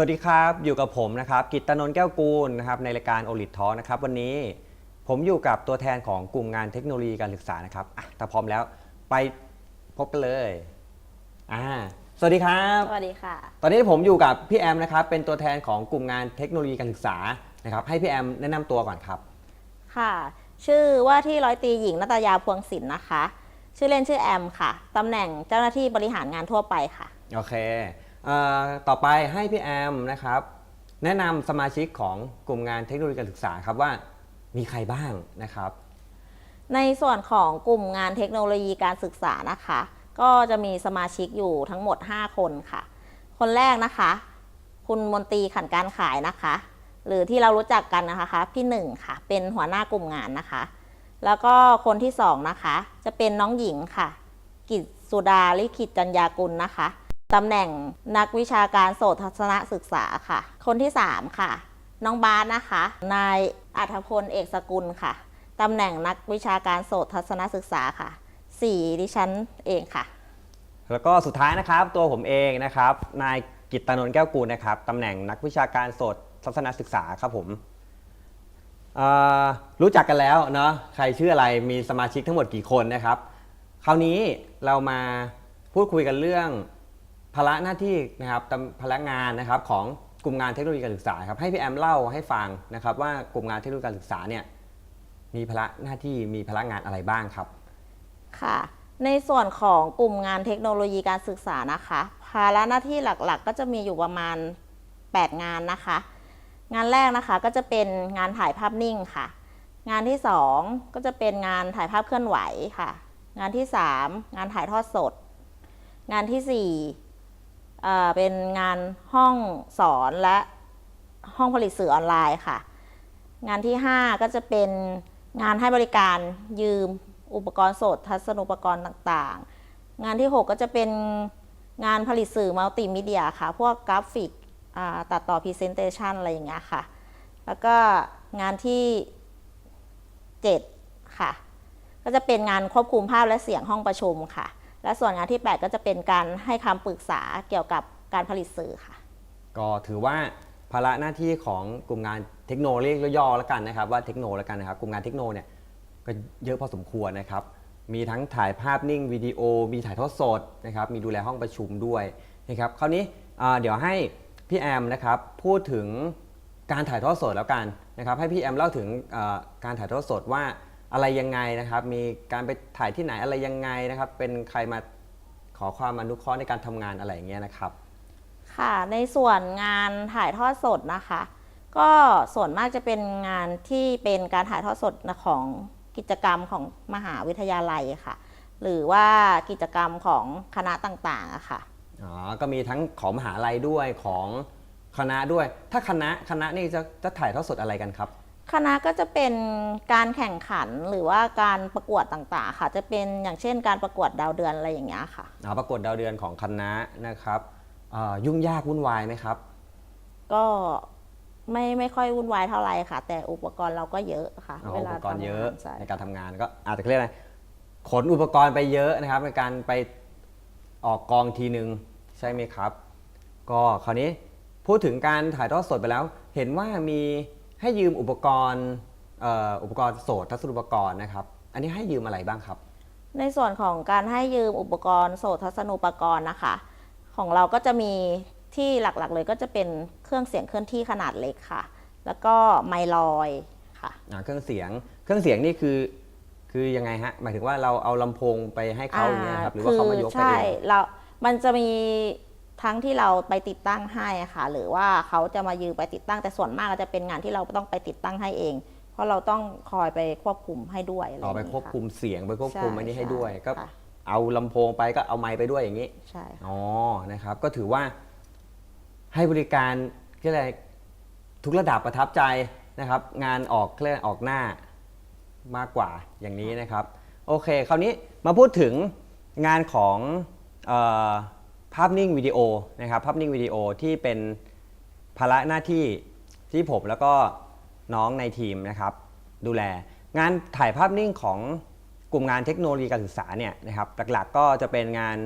สวัสดีครับอยู่กับผมนะครับกิตตนนท์แก้วกูลนะครับในรายการโอลิททอนะครับวันนี้ผมอยู่กับตัวแทนของกลุ่มงานเทคโนโลยีการศึกษานะครับอะถ้าพร้อมแล้วไปพบกันเลยอ่าสวัสดีครับ สวัสดีค่ะ ตอนนี้ผมอยู่กับพี่แอมนะครับเป็นตัวแทนของกลุ่มงานเทคโนโลยีการศึกษานะครับให้พี่แอมแนะนำตัวก่อนครับ ค่ะ ชื่อว่าที่ร้อยตรีหญิงนัตยาพวงศิลป์นะคะ ชื่อเล่นชื่อแอมค่ะ ตำแหน่งเจ้าหน้าที่บริหารงานทั่วไปค่ะ โอเคเอ่อ ต่อไปให้พี่แอมนะครับแนะนำสมาชิกของกลุ่มงานเทคโนโลยีการศึกษาครับว่ามีใครบ้างนะครับ ในส่วนของกลุ่มงานเทคโนโลยีการศึกษานะคะ ก็จะมีสมาชิกอยู่ทั้งหมด 5 คนค่ะ คนแรกนะคะ คุณมนตรีขันการขายนะคะ หรือที่เรารู้จักกันนะคะพี่หนึ่งค่ะ เป็นหัวหน้ากลุ่มงานนะคะ แล้วก็คนที่สองนะคะ จะเป็นน้องหญิงค่ะ กิตสุดาลิขิตจัญญากุลนะคะ ตำแหน่งนักวิชาการโสตทัศนศึกษาค่ะ คนที่สามค่ะ น้องบาสนะคะ นายอัธพลเอกสกุลค่ะ ตำแหน่งนักวิชาการโสตทัศนศึกษาค่ะสี่ดิฉันเองค่ะ แล้วก็สุดท้ายนะครับตัวผมเองนะครับ นายกิตตนนท์แก้วกูลนะครับตำแหน่งนักวิชาการโสตทัศนศึกษาครับผมรู้จักกันแล้วเนาะใครชื่ออะไรมีสมาชิกทั้งหมดกี่คนนะครับ คราวนี้เรามาพูดคุยกันเรื่อง ภาระหน้าที่นะครับตำภาระงานนะครับของกลุ่มงานเทคโนโลยีการศึกษาครับให้พี่แอมเล่าให้ฟังนะครับว่ากลุ่มงานเทคโนโลยีการศึกษาเนี่ยมีภาระหน้าที่มีภาระงานอะไรบ้างครับ ค่ะ ในส่วนของกลุ่มงานเทคโนโลยีการศึกษานะคะ ภาระหน้าที่หลักๆ ก็จะมีอยู่ประมาณ 8 งานนะคะ งานแรกนะคะก็จะเป็นงานถ่ายภาพนิ่งค่ะ งานที่ 2 ก็จะเป็นงานถ่ายภาพเคลื่อนไหวค่ะ งานที่ 3 งานถ่ายทอดสด งานที่ 4 เป็นงานห้องสอนและห้องผลิตสื่อออนไลน์ค่ะ งานที่ 5 ก็จะเป็นงานให้บริการยืมอุปกรณ์สด ทัศนุปกรณ์ต่างๆ งานที่ 6 ก็จะเป็นงานผลิตสื่อมัลติมีเดียค่ะ พวกกราฟิกตัดต่อพรีเซนเตชันอะไรอย่างเงี้ยค่ะ แล้วก็งานที่ 7 ค่ะ ก็จะเป็นงานควบคุมภาพและเสียงห้องประชุมค่ะ และส่วนงานที่ 8 ก็จะเป็นการให้คำปรึกษาเกี่ยวกับการผลิตสื่อค่ะ ก็ถือว่าภาระหน้าที่ของกลุ่มงานเทคโนเรียกย่อๆแล้วกันนะครับ ว่าเทคโนแล้วกันนะครับ กลุ่มงานเทคโนเนี่ยก็เยอะพอสมควรนะครับ มีทั้งถ่ายภาพนิ่งวิดีโอ มีถ่ายทอดสดนะครับ มีดูแลห้องประชุมด้วยนะครับคราวนี้เดี๋ยวให้พี่แอมนะครับพูดถึงการถ่ายทอดสดแล้วกันนะครับ ให้พี่แอมเล่าถึงการถ่ายทอดสดว่า อะไรยังไงนะครับ มีการไปถ่ายที่ไหนอะไรยังไงนะครับ เป็นใครมาขอความอนุเคราะห์ในการทำงานอะไรอย่างเงี้ยนะครับ ค่ะ ในส่วนงานถ่ายทอดสดนะคะ ก็ส่วนมากจะเป็นงานที่เป็นการถ่ายทอดสดของกิจกรรมของมหาวิทยาลัยค่ะ หรือว่ากิจกรรมของคณะต่างๆอะค่ะ อ๋อ ก็มีทั้งของมหาลัยด้วยของคณะด้วย ถ้าคณะคณะนี่จะจะถ่ายทอดสดอะไรกันครับ คณะก็จะเป็นการแข่งขันหรือว่าการประกวดต่างๆ ค่ะ จะเป็นอย่างเช่นการประกวดดาวเดือนอะไรอย่างเงี้ยค่ะอ๋อประกวดดาวเดือนของคณะนะครับเอ่อยุ่งยากวุ่นวายไหมครับ ก็ไม่ไม่ค่อยวุ่นวายเท่าไหร่ค่ะ แต่อุปกรณ์เราก็เยอะค่ะอ๋อเวอุลาปกรณ์เยอะทำงานใช่ในการทำงานก็อาจจะเรียกอะไรขนอุปกรณ์ไปเยอะนะครับ ในการไปออกกองทีนึงใช่ไหมครับ ก็คราวนี้พูดถึงการถ่ายทอดสดไปแล้ว เห็นว่ามี ให้ยืมอุปกรณ์เอ่ออุปกรณ์โสดทัศนุปกรณ์นะครับ อันนี้ให้ยืมอะไรบ้างครับ ในส่วนของการให้ยืมอุปกรณ์โสตทัศนูปกรณ์นะคะ ของเราก็จะมีที่หลักๆเลยก็จะเป็นเครื่องเสียงเคลื่อนที่ขนาดเล็กค่ะ แล้วก็ไมค์ลอยค่ะ อ่าเครื่องเสียงเครื่องเสียงนี่คือคือยังไงฮะหมายถึงว่าเราเอาลำโพงไปให้เขาอย่างเงี้ยครับหรือว่าเขามายกไปใช่เอง เรามันจะมี ทั้งที่เราไปติดตั้งให้อะค่ะ หรือว่าเขาจะมายืมไปติดตั้งแต่ส่วนมากก็จะเป็นงานที่เราต้องไปติดตั้งให้เอง เพราะเราต้องคอยไปควบคุมให้ด้วยะรต่อไปย่างนี้ควบคุมเสียงไปควบคุมใช่อันนี้ให้ด้วยใช่ก็ค่ะเอาลำโพงไปก็เอาไมค์ไปด้วยอย่างนี้ ใช่ค่ะ อ๋อ นะครับ ก็ถือว่าให้บริการเรียกอะไรทุกระดับประทับใจนะครับ งานออกเรียกออกหน้ามากกว่าอย่างนี้นะครับ โอเค คราวนี้มาพูดถึงงานของเออภาพนิ่งวิดีโอนะครับภาพนิ่งวิดีโอที่เป็นภาระหน้าที่ที่ผมแล้วก็น้องในทีมนะครับ ดูแล งานถ่ายภาพนิ่งของกลุ่มงานเทคโนโลยีการศึกษาเนี่ยนะครับหลักๆก็จะเป็นงาน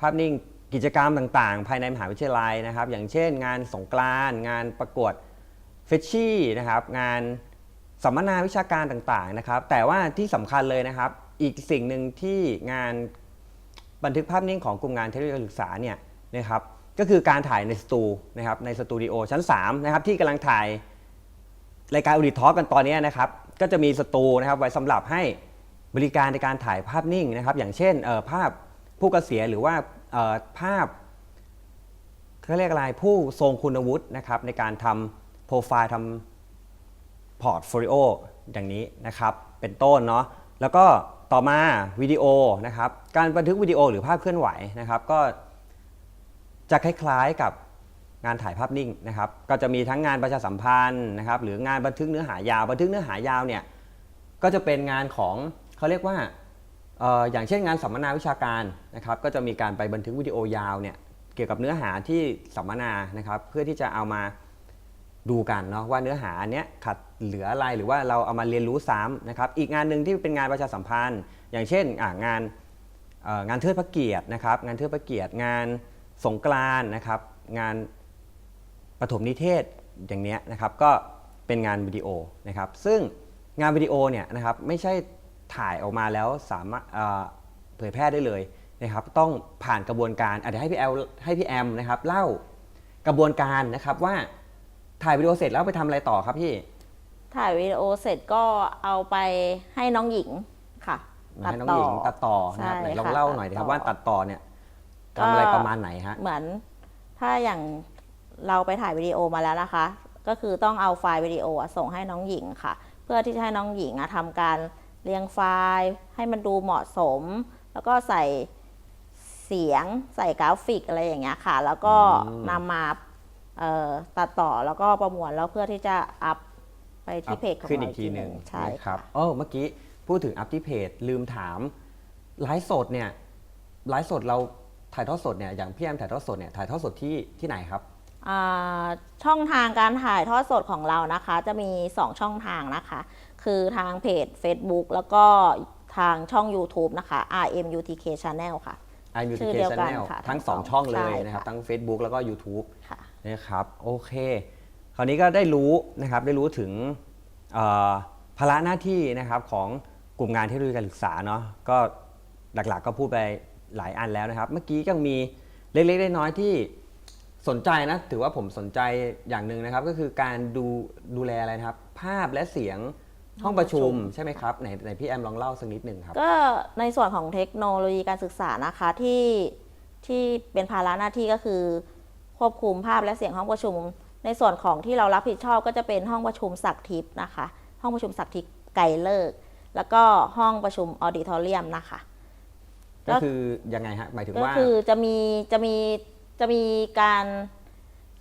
ภาพนิ่งกิจกรรมต่างๆ ภายในมหาวิทยาลัยนะครับ อย่างเช่น งานสงกรานต์งานประกวดเฟชชี่นะครับงานสัมมนาวิชาการต่างๆนะครับ แต่ว่าที่สำคัญเลยนะครับ อีกสิ่งหนึ่งที่งาน บันทึกภาพนิ่งของกลุ่มงานเทคโนโลยีการศึกษาเนี่ยนะครับก็คือการถ่ายในสตูนะครับในสตูดิโอชั้น3นะครับที่กำลังถ่ายรายการอุดิทอกันตอนนี้นะครับก็จะมีสตูนะครับไว้สำหรับให้บริการในการถ่ายภาพนิ่งนะครับ อย่างเช่นเอ่อภาพผู้เกษียณหรือว่าเอ่อภาพเขาเรียกอะไรผู้ทรงคุณวุฒินะครับในการทำโปรไฟล์ทำพอร์ตโฟลิโออย่างนี้นะครับเป็นต้นเนาะแล้วก็ ต่อมาวิดีโอนะครับการบันทึกวิดีโอหรือภาพเคลื่อนไหวนะครับ ก็จะคล้ายๆกับงานถ่ายภาพนิ่งนะครับ ก็จะมีทั้งงานประชาสัมพันธ์นะครับ หรืองานบันทึกเนื้อหายาวบันทึกเนื้อหายาวเนี่ยก็จะเป็นงานของเขาเรียกว่าอย่างเช่นงานสัมมนาวิชาการนะครับ ก็จะมีการไปบันทึกวิดีโอยาวเนี่ยเกี่ยวกับเนื้อหาที่สัมมนานะครับ เพื่อที่จะเอามา ดูกันเนาะว่าเนื้อหาอันเนี้ยขัดเหลืออะไรหรือว่าเราเอามาเรียนรู้ซ้ำนะครับอีกงานหนึ่งที่เป็นงานประชาสัมพันธ์ อย่างเช่นงานงานเทิดพระเกียรตินะครับ งานเทิดพระเกียรติงานสงกรานนะครับ งานปฐมนิเทศอย่างเนี้ยนะครับก็เป็นงานวิดีโอนะครับ ซึ่งงานวิดีโอเนี่ยนะครับไม่ใช่ถ่ายออกมาแล้วสามารถเผยแพร่ได้เลยนะครับต้องผ่านกระบวนการอะเดี๋ยวให้พี่แอลให้พี่แอมนะครับเล่ากระบวนการนะครับว่า ถ่ายวิดีโอเสร็จแล้วไปทำอะไรต่อครับพี่ ถ่ายวิดีโอเสร็จก็เอาไปให้น้องหญิงค่ะให้น้องหญิงตัดต่อนะครับใช่ไหนลองค่ะเล่าหน่อยนะครับตัดต่อว่าตัดต่อเนี่ยทำอะไรประมาณไหนฮะเหมือนถ้าอย่างเราไปถ่ายวิดีโอมาแล้วนะคะ ก็คือต้องเอาไฟล์วิดีโออะส่งให้น้องหญิงค่ะ เพื่อที่จะให้น้องหญิงอะทำการเรียงไฟล์ ให้มันดูเหมาะสม แล้วก็ใส่เสียงใส่กราฟิกอะไรอย่างเงี้ยค่ะ แล้วก็อืมนำมาเอ่อ ตัดต่อแล้วก็ประมวลแล้วเพื่อที่จะอัพไปที่เพจของขึ้นเราอีกทีหนึ่งใช่นะครัค่ะบเออเมื่อกี้พูดถึงอัพที่เพจลืมถามไลฟ์สดเนี่ยไลฟ์สดเราถ่ายทอดสดเนี่ยอย่างพี่แอมถ่ายทอดสดเนี่ยถ่ายทอดสดที่ที่ไหนครับ อ่าช่องทางการถ่ายทอดสดของเรานะคะ จะมี 2 ช่องทางนะคะ คือทางเพจ Facebook แล้วก็ทางช่อง YouTube นะคะ RMUTK Channel ค่ะ i m u t ชื่ i อ c เดียว a กัน Channel ค่ะทั้ง ทั้ง2 ช่องเลยใช่นะครับ ค่ะ ทั้ง Facebook แล้วก็ YouTube ค่ะ นะครับโอเค คราวนี้ก็ได้รู้นะครับได้รู้ถึงเอ่อภาระหน้าที่นะครับของกลุ่มงานเทคโนโลยีการศึกษาเนาะก็หลักๆก็พูดไปหลายอันแล้วนะครับ เมื่อกี้ยังมีเล็กๆน้อยๆที่สนใจนะถือว่าผมสนใจอย่างหนึ่งนะครับ ก็คือการดูดูแลอะไรนะครับ ภาพและเสียงห้องประชุมใช่ไหมครับไหนไหนพี่แอมลองเล่าสักนิดหนึ่งครับ ก็ในส่วนของเทคโนโลยีการศึกษานะคะที่ที่เป็นภาระหน้าที่ก็คือ ควบคุมภาพและเสียงห้องประชุม ในส่วนของที่เรารับผิดชอบก็จะเป็นห้องประชุมศักดิ์ทิพย์นะคะ ห้องประชุมศักดิ์ทิพย์ไกลเลิก แล้วก็ห้องประชุมออดิทอเรียมนะคะ ก็คือยังไงฮะหมายถึงก็ว่าคือจะมีจะมีจะมีการ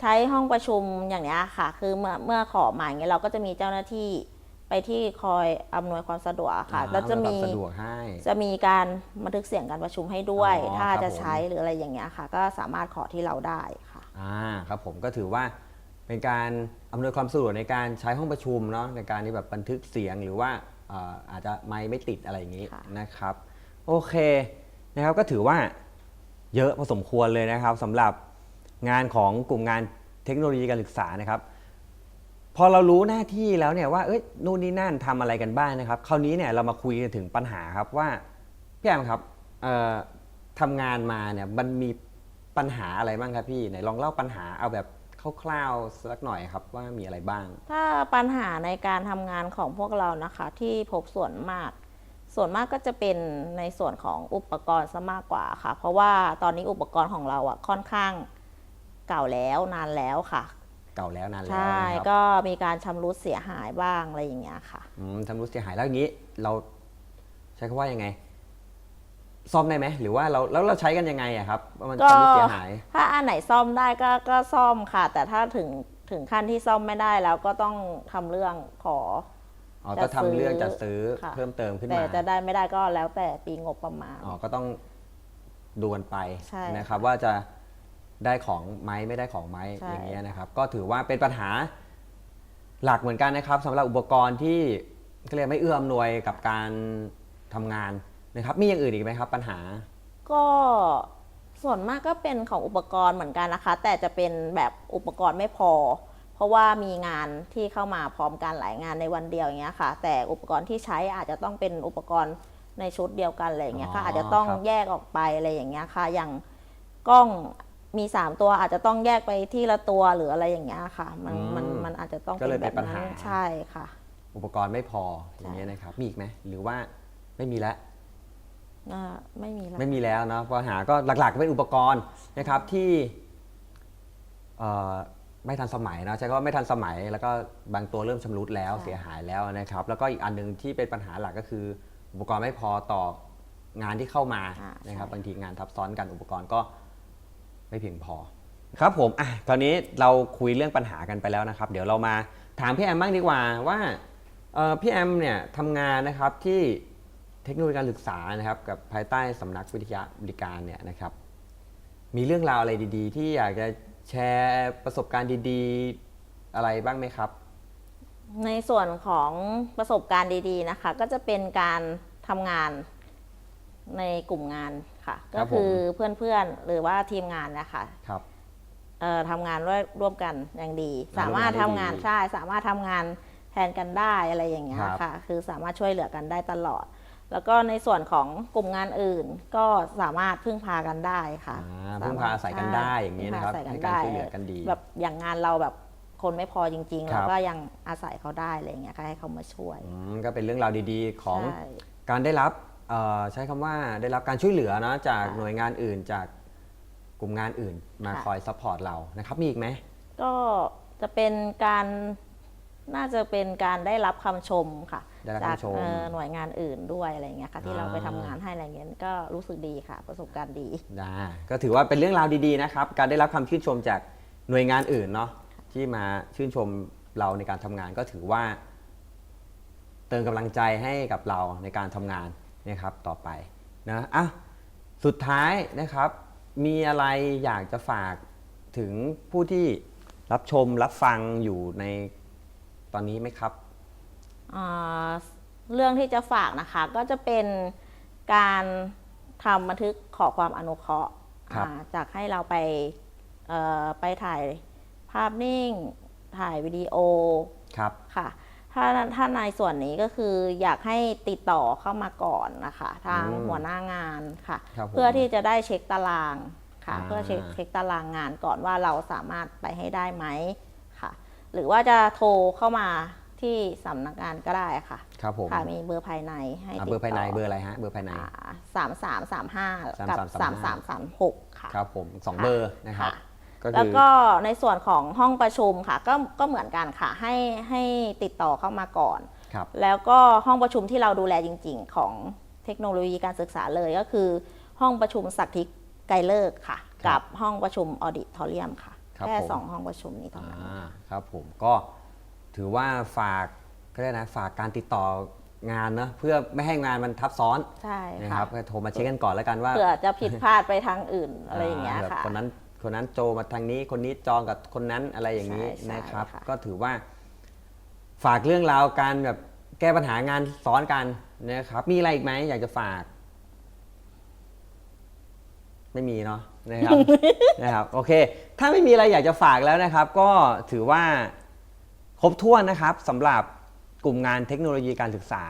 ใช้ห้องประชุมอย่างเนี้ยค่ะ คือเมื่อเมื่อขอมาอย่างเงี้ยเราก็จะมีเจ้าหน้าที่ไปที่คอยอำนวยความสะดวกค่ะอ่าแล้วจะมีอำนวยความสะดวกให้จะมีการบันทึกเสียงการประชุมให้ด้วยอ๋อถ้าครับจะผมใช้หรืออะไรอย่างเงี้ยค่ะ ก็สามารถขอที่เราได้ค่ะ อ่าครับผมก็ถือว่าเป็นการอำนวยความสะดวกในการใช้ห้องประชุมเนาะในการที่แบบบันทึกเสียงหรือว่าเอ่ออาจจะไม่ไม่ติดอะไรอย่างนี้ค่ะ นะครับโอเคนะครับก็ถือว่าเยอะพอสมควรเลยนะครับสำหรับงานของกลุ่มงานเทคโนโลยีการศึกษานะครับ พอเรารู้หน้าที่แล้วเนี่ยว่าเอ้ยนู่นนี่นั่นทำอะไรกันบ้างนะครับ คราวนี้เนี่ยเรามาคุยกันถึงปัญหาครับว่าพี่แอมครับเอ่อทำงานมาเนี่ยมันมี ปัญหาอะไรบ้างครับพี่ไหนลองเล่าปัญหาเอาแบบคร่าวๆสักหน่อยครับว่ามีอะไรบ้าง ถ้าปัญหาในการทำงานของพวกเรานะคะ ที่พบส่วนมาก ส่วนมากก็จะเป็นในส่วนของอุปกรณ์ซะมากกว่าค่ะ เพราะว่าตอนนี้อุปกรณ์ของเราอะค่อนข้างเก่าแล้วนานแล้วค่ะ เก่าแล้วนานแล้วใช่นะครับก็มีการชำรุดเสียหายบ้างอะไรอย่างเงี้ยค่ะ อืมทำรู้เสียหายแล้วอย่างนี้ เราใช้คำว่ายังไง ซ่อมได้ไหมหรือว่าเราแล้วเราใช้กันยังไงอะครับว่ามันก็ทำรู้เสียหาย ถ้าอันไหนซ่อมได้ก็ก็ซ่อมค่ะ แต่ถ้าถึงถึงขั้นที่ซ่อมไม่ได้แล้วก็ต้องทำเรื่องขอ อ๋อจะก็ทำเรื่องซื้อจัดซื้อค่ะ เพิ่มเติมขึ้นแต่มา จะได้ไม่ได้ก็แล้วแต่ปีงบประมาณ อ๋อ ก็ต้องดูกันไปใช่นะครับ ว่าจะได้ของไหมไม่ได้ของไหมใช่ อย่างเงี้ยนะครับ ก็ถือว่าเป็นปัญหาหลักเหมือนกันนะครับสำหรับอุปกรณ์ที่ก็เรียกไม่เอื้ออำนวยกับการทำงาน นะครับมีอย่างอื่นอีกไหมครับ ปัญหา ก็ส่วนมากก็เป็นของอุปกรณ์เหมือนกันนะคะ แต่จะเป็นแบบอุปกรณ์ไม่พอ เพราะว่ามีงานที่เข้ามาพร้อมกันหลายงานในวันเดียวอย่างเงี้ยค่ะ แต่อุปกรณ์ที่ใช้อาจจะต้องเป็นอุปกรณ์ในชุดเดียวกันอะไรอย่างเงี้ยค่ะ อ๋ออาจจะต้องครับ แยกออกไปอะไรอย่างเงี้ยค่ะ อย่างกล้องมีสามตัวอาจจะต้องแยกไปที่ละตัวหรืออะไรอย่างเงี้ยค่ะ มันมันมันอาจจะต้องก็เลยแบเป็นบปัญหานั้นใช่ค่ะ อุปกรณ์ไม่พออย่างเงี้ยนะครับมีอีกไหมหรือว่าไม่มีแล้ว อ่าไม่มีแล้ว ไม่มีแล้วเนาะปัญหาก็หลักๆก็เป็นอุปกรณ์นะครับที่เอ่อไม่ทันสมัยเนอะใช้คำว่าไม่ทันสมัย แล้วก็บางตัวเริ่มชำรุดแล้วใช่เสียหายแล้วนะครับ แล้วก็อีกอันหนึงที่เป็นปัญหาหลักก็คือ อุปกรณ์ไม่พอต่องานที่เข้ามาอ่านะครับ ใช่ บางทีงานทับซ้อนกันอุปกรณ์ก็ไม่เพียงพอ ครับผมอะตอนนี้เราคุยเรื่องปัญหากันไปแล้วนะครับ เดี๋ยวเรามาถามพี่แอมบ้างดีกว่าว่าเอ่อพี่แอมเนี่ยทำงานนะครับที่ เทคโนโลยีการศึกษานะครับกับภายใต้สำนักวิทยาบริการเนี่ยนะครับ มีเรื่องราวอะไรดี ๆ ที่อยากจะแชร์ประสบการณ์ดี ๆ อะไรบ้างไหมครับ ในส่วนของประสบการณ์ดีๆนะคะ ก็จะเป็นการทำงานในกลุ่มงานค่ะ ครัก็บผม คือเพื่อนๆหรือว่าทีมงานนะคะครับ เอ่อทำงานร่วมร่วมกันอย่างดีร่วมงานสามารถทำงานได้ดีใช่สามารถทำงานแทนกันได้อะไรอย่างเงี้ยครับ ค่ะ คือสามารถช่วยเหลือกันได้ตลอด แล้วก็ในส่วนของกลุ่มงานอื่นก็สามารถพึ่งพากันได้ค่ะอ่าพึ่งพาอาศัยกันได้อย่างนี้นะครับพึ่งพาอาศัยให้การช่วยเหลือกันดี แบบอย่างงานเราแบบคนไม่พอจริง ๆ ครับเราก็ยังอาศัยเขาได้อะไรอย่างเงี้ยค่ะให้เขามาช่วยอืมก็เป็นเรื่องราวดีๆ ของใช่ การได้รับเอ่อใช้คำว่าได้รับการช่วยเหลือเนอะจากค่ะหน่วยงานอื่นจากกลุ่มงานอื่นมาค่ะ คอยซัพพอร์ตเรานะครับมีอีกไหม ก็จะเป็นการน่าจะเป็นการได้รับคำชมค่ะ ได้รับจากคำชม เอ่อหน่วยงานอื่นด้วยอะไรอย่างเงี้ยค่ะที่เราไปอ่าทำงานให้อะไรเงี้ยก็รู้สึกดีค่ะ ประสบการณ์ดีได้ก็ถือว่าเป็นเรื่องราวดีๆนะครับ การได้รับคำชื่นชมจากหน่วยงานอื่นเนาะที่มาชื่นชมเราในการทำงานก็ถือว่า เติมกำลังใจให้กับเราในการทำงานนะครับต่อไปนะอะสุดท้ายนะครับ มีอะไรอยากจะฝากถึงผู้ที่รับชมรับฟังอยู่ในตอนนี้ไหมครับอ่า เรื่องที่จะฝากนะคะก็จะเป็นการทำบันทึกขอความอนุเคราะห์ครับอ่าจากให้เราไปเอ่อไปถ่ายภาพนิ่ง ถ่ายวิดีโอครับค่ะถ้าถ้าในส่วนนี้ก็คืออยากให้ติดต่อเข้ามาก่อนนะคะ ทางอืมหัวหน้างานค่ะครับผมเพื่อที่จะได้เช็คตารางค่ะอ่าเพื่อเช็คเช็คตารางงานก่อนว่าเราสามารถไปให้ได้ไหมค่ะ หรือว่าจะโทรเข้ามา ที่สำนักงานก็ได้ค่ะครับผมค่ะมีเบอร์ภายในให้อะติดเบอร์ภายในต่เบอร์อะไรฮะเบอร์ภายใน สามสามสามห้ากับสามสามสามหกค่ะ ครับผมสองค่ะ เบอร์นะครับ ค่ะก็แล้วคือก็ในส่วนของห้องประชุมค่ะ ก็ก็เหมือนกันค่ะให้ให้ติดต่อเข้ามาก่อน ครับแล้วก็ห้องประชุมที่เราดูแลจริง ๆ ของเทคโนโลยีการศึกษาเลยก็คือ ห้องประชุมสักทิกไกรเลิกษ์ค่ะ ครักับบห้องประชุมออดิทอเรียมค่ะ ครับแค่ผม สองห้องประชุมนี้เท่านั้นอ่าครับผมก็ ถือว่าฝากก็ได้นะฝากการติดต่องานเนอะเพื่อไม่ให้งานมันทับซ้อนใช่นะคค่ะรับก็โทรมาเช็คกันก่อนแล้วกันว่าเผื่อจะผิดพลาดไปทางอื่นอะไรอย่างเงี้ยแบบค่ะ คนนั้นคนนั้นโจมาทางนี้คนนี้จองกับคนนั้นอะไรอย่างนี้ใช่ใช่นะครับ ค่ะ ก็ถือว่า ฝากเรื่องราวการแบบแก้ปัญหางานซ้อนกันนะครับ มีอะไรอีกไหมอยากจะฝาก ไม่มีเนาะนะครับ นะครับโอเค ถ้าไม่มีอะไรอยากจะฝากแล้วนะครับ ก็ถือว่าค รบถ้วนนะครับสำหรับกลุ่มงานเทคโนโลยีการศึกษา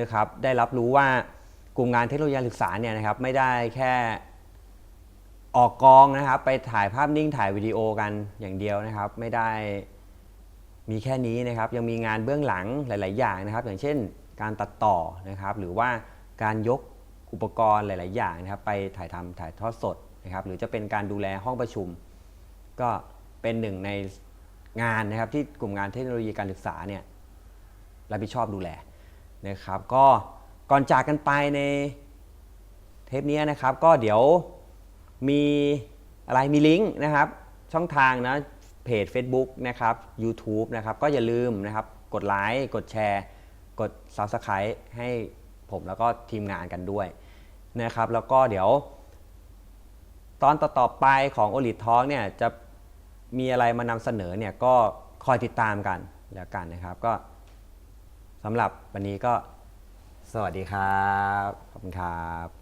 นะครับได้รับรู้ว่ากลุ่มงานเทคโนโลยีการศึกษาเนี่ยนะครับไม่ได้แค่ออกกองนะครับ ไปถ่ายภาพนิ่งถ่ายวิดีโอกันอย่างเดียวนะครับ ไม่ได้มีแค่นี้นะครับ ยังมีงานเบื้องหลังหลาย ๆ อย่างนะครับ อย่างเช่น การตัดต่อนะครับ หรือว่าการยกอุปกรณ์หลาย ๆ อย่างนะครับ ไปถ่ายทำถ่ายทอดสดนะครับ หรือจะเป็นการดูแลห้องประชุม ก็เป็นหนึ่งใน งานนะครับที่กลุ่มงานเทคโนโลยีการศึกษาเนี่ยรับผิดชอบดูแลนะครับ ก็ก่อนจากกันไปในเทปนี้นะครับ ก็เดี๋ยวมีอะไรมีลิงก์นะครับ ช่องทางนะเพจ Facebook นะครับ YouTube นะครับ ก็อย่าลืมนะครับ กดไลค์กดแชร์ กด Subscribe ให้ผมแล้วก็ทีมงานกันด้วยนะครับ แล้วก็เดี๋ยว ตอนต่อๆไปของ o l i t Talk เนี่ยจะ มีอะไรมานำเสนอเนี่ยก็คอยติดตามกันแล้วกันนะครับ ก็สำหรับวันนี้ก็สวัสดีครับ ขอบคุณครับ